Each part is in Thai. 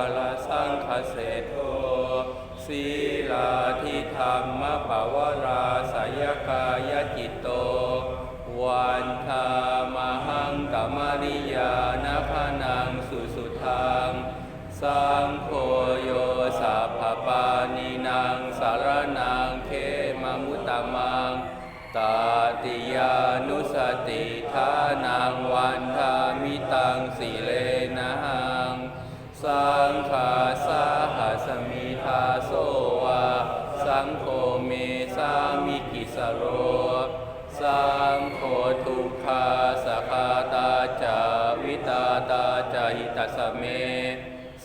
าลสังคเสโทศีลาทิธรรมปวราสยกายจิตโต วันธามหังกมริยานพนังสุสุทังสังโฆโยสัพพปานินางสารนังเขมมุตตมังตา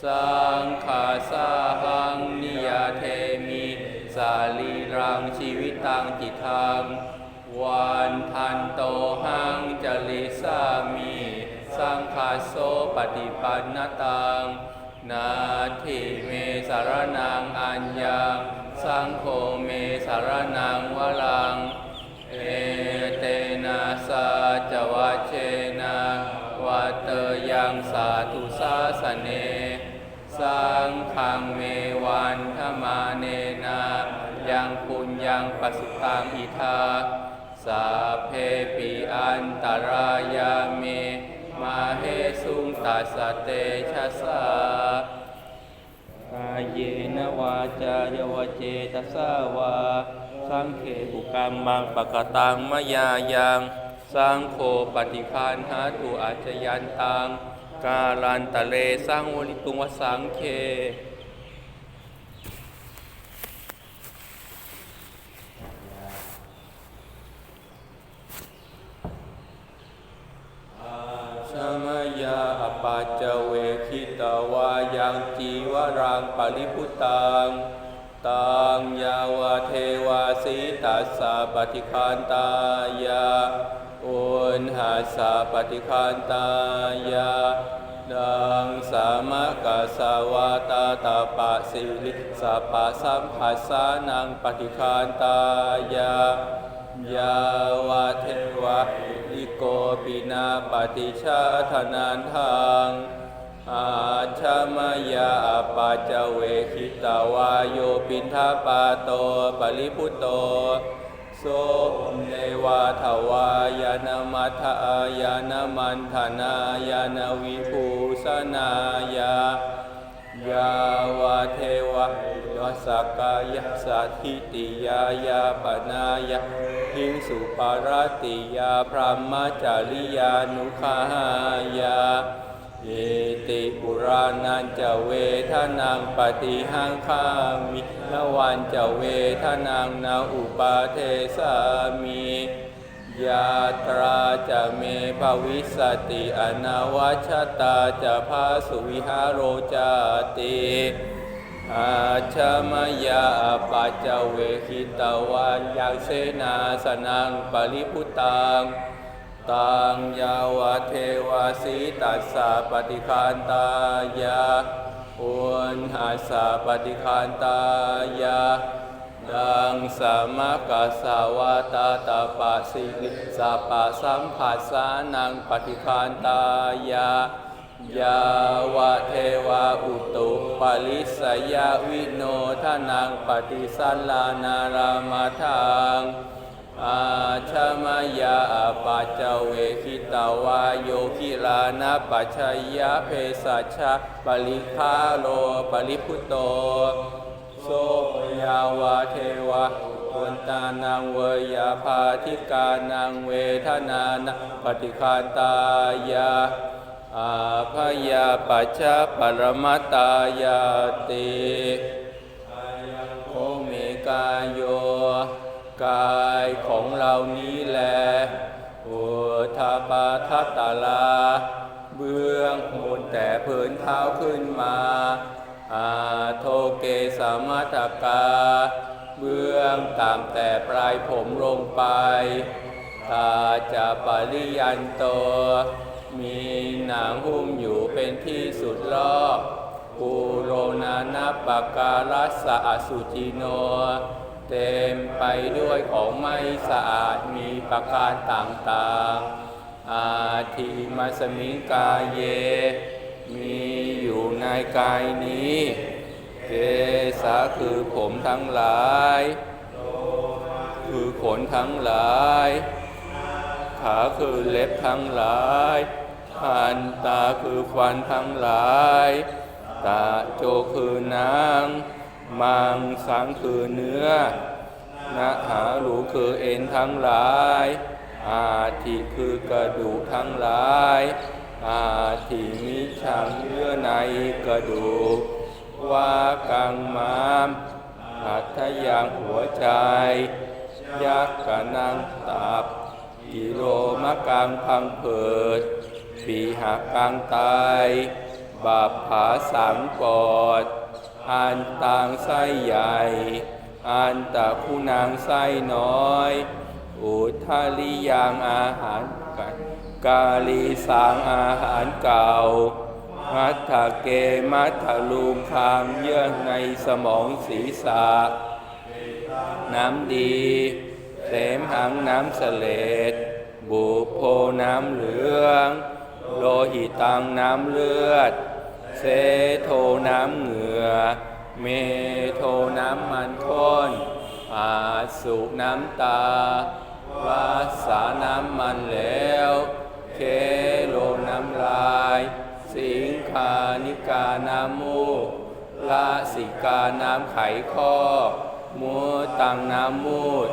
สังขาสาหังนิยาเทมิ สาลีรังชีวิตังจิตทังวันทันโตหังจลิสามี สังคาโสปฏิปันนตัง นาทิเมสารนังอัญญังสังโฆเมสารนังวลัง เอเตนะสาจวัชเชนะวัตเตยังสาธุสาสเน สังขังเมวันธมาเนนะยังปุญญังปัสุตังอิทาสาเพปิอันตรายาเมมาเฮสุงตัสเตชะสากายเยนวาจายวเจตสาวา สังเขปุกรรมังปะกตังมะยายัง สังโฆปฏิคานหาตุอาจยันตัง กาลันตะเลสังวลิตุงวสังเค ชมยาอปัจจเวคิตวายังจีวรังปริพุตัง ตังยาวเทวาสีตัสสะปฏิคันตายา อุณหาสะปฏิคันตายาดังสามะกัสาวาตาตาปะสิลิสัปะสัมผัสสานังปฏิคันตายายาวาเทวะอิโกปินาปฏิชาธนันทังอาชามายาปัจจเวคิตาวาโยปินทาปาโตปริพุตโต โสเนวาทวายานมัทายานมันธนายานวิภูสนายายาวาเทวะยสกายสัทิติยายาปนายะหิงสุปารติยาพรหมจาริยานุขายา เยติปุรานันจะเวทนังปฏิหังคามินวันจะเวทนังนาอุปาเทสามิยาตราจะเมภวิสติอนาวชตาจะพาสุวิหารโรจาติอาชมยาปัจจเวคิตวันยังเสนาสนังปริพุตัง ตังยาวเทวาสีตัสสะปฏิคันตายาอุณหาสะปฏิคันตายาดังสมกัสาวาตาตาปะสิลิสัปะสัมผัสสานังปฏิคันตายายาวเทวาอุตุปลิสยาวิโนทนังปฏิสัลลานารามาทัง อาชมายาปัจจเวคิตาวาโยคิลานะปัจชยะเพสัชะปริคาโลปริพุตโต โสยาวาเทวะวันตานังเวยาภาธิกานังเวทนานังปฏิคาตายาอาพยาปัจจปรมตตายาติโคเมกายโย กายของเรานี้แลอุทาปาทัตตาลา เบื้องบนแต่ผืนเท้าขึ้นมา อาโทเกสามัตกา เบื้องต่ำแต่ปลายผมลงไป ตาจะปริยันโต มีหนังหุ้มอยู่เป็นที่สุดรอบปูโรนานาปกการัสสะอสุจิโน เต็มไปด้วยของไม่สะอาดมีประการต่างๆ อาทิมัสมิงกาเย มีอยู่ในกายนี้เกสาคือผมทั้งหลาย คือขนทั้งหลาย ขาคือเล็บทั้งหลายหันตาคือฟันทั้งหลาย ตาโจคือนาง มังสังคือเนื้อนะหาหรูคือเอ็นทั้งหลาย อาทิคือกระดูกทั้งหลาย อาทิมิชังเยื่อในกระดูกว่ากังมามหัตยางหัวใจ ยักษ์กะนังตับ กิโลมะกังพังเผิด ปีหักกังไตบาปผาสังปอด อันต่างไส้ใหญ่ อันตะผู้นางไส้น้อย อุทาลิยางอาหารกันกาลีสางอาหารเก่า มัทธเกมัทธลูมคางเยื่อในสมองศีรษะ น้ำดีเสมหังน้ำเสลดบุโพน้ำเหลือง โลหิตังน้ำเลือด เซโทน้ำเหงื่อ เมโทน้ำมันข้นอาสุน้ำตาวาสาน้ำมันแล้วเคโลน้ำลาย สิงคานิกาน้ำมูกลาสิกาน้ำไขข้อ มูตังน้ำมูด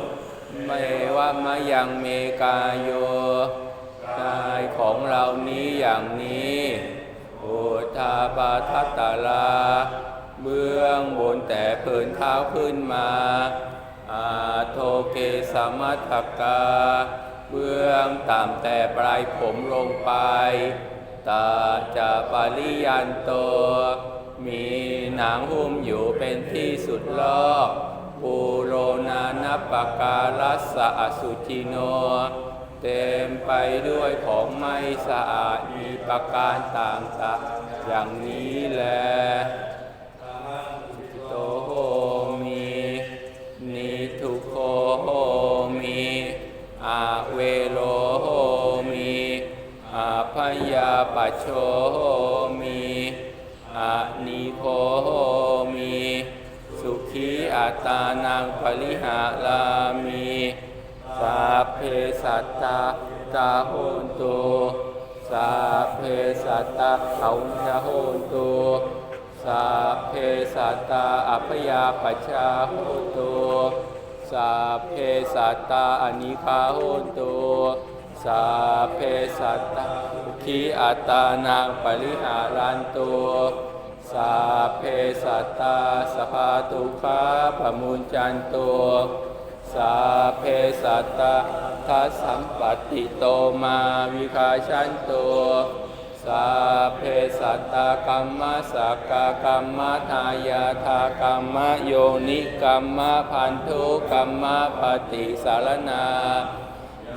เมวะมะยังเมกายโยกายของเรานี้อย่างนี้ ทาปาทัตตาลาเบื้องบนแต่เพินเท้าขึ้นมา อาโทเกสมัตถกาเบื้องต่ำแต่ปลายผมลงไป ตาจะปาริยันโต มีหนังหุ้มอยู่เป็นที่สุดรอบปูโรนานัปการัสสะอสุจิโน เต็มไปด้วยของไม่สะอาดมีประการต่างๆ อย่างนี้แลโตโหมีนิทุโคโหมีอาเวโลโหมีอาพยาปโชโหมีอานิโคโหมีสุขีอัตานังปริหารามีสัพเพสัตตาตาโหนตุ สัพเพสัตตาเขาจะโหตุสัพเพสัตตาอัพยาปัชาโหตุสัพเพสัตตาอนิคาโหตุสัพเพสัตตาขีอัตานังปริหารันตุสัพเพสัตตาสภาตุขาปมุญจันตุ สัเพสัตตาทัสสัมปติโตมาวิคาชันตุสัเพสัตตากรรมสักกกรรมทายาทากรรมโยนิกรรมพันธุกรรมปฏิสารนา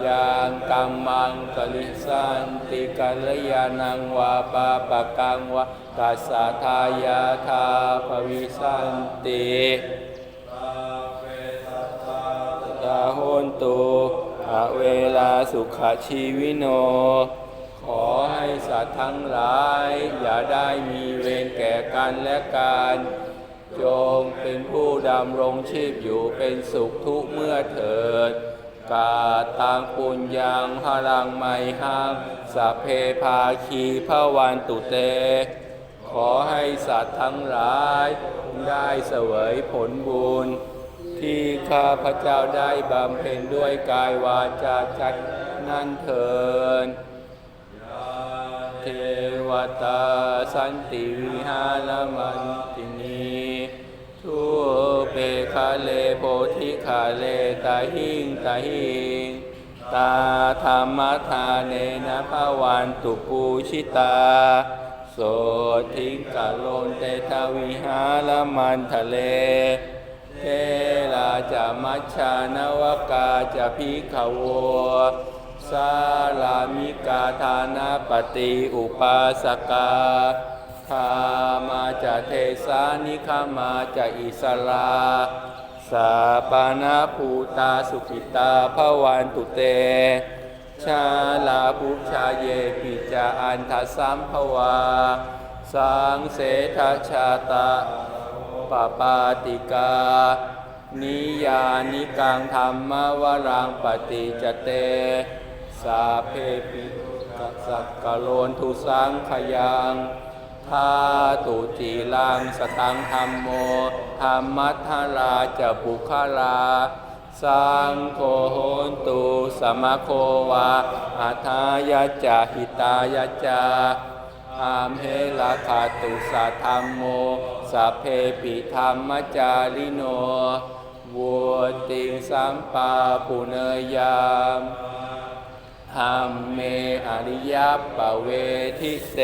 ยังกรรมังกลิสันติกัลยานังวาปาปะกังวะกัสสะทายาทาภวิสันติ ตุอเวลาสุขชีวิโน ขอให้สัตว์ทั้งหลาย อย่าได้มีเวรแก่กันและกันจงเป็นผู้ดำรงชีพอยู่เป็นสุขทุกเมื่อเถิด กาตังปุญญังพลังไมหังสัพเพภาคีพระวันตุเต ขอให้สัตว์ทั้งหลายได้เสวยผลบุญ ที่ข้าพระเจ้าได้บำเพ็ญด้วยกายวาจาจัดนั่นเถินเทวตาสันติวิหารมันตินีทุเปคาเลโพธิคาเลตาหิงตาหิงตาธรรมทาเนนะภาวันตุปูชิตา โสทิงกะโลนเตทวิหารมันทะเลเท จะมัชานวกาจะพิขโวสาลามิกาทานาปฏิอุปาสกาคามาจะเทสานิคามาจะอิสลาสาปานาภูตาสุขิตาภวันตุเต ชาลาภุชาเยปิจาอันทสัมภวาสสังเสทชาตาปปาติกา นิยานิกังธรรมวรังปฏิจเต สาเพปิกสักกะโลนทุสังขยังทาตุจีลังสตังธรรมโมธรรมัทธาราจะบุคลาสังโฆโหนตุสมะโควาอัทายาจาหิตายาจาอามเหลาคาตุสัทธัมโมสัพเพปิธรรมจาริโน วุติงสัมปาปุเนยามหัมเมอริยปเวทิเต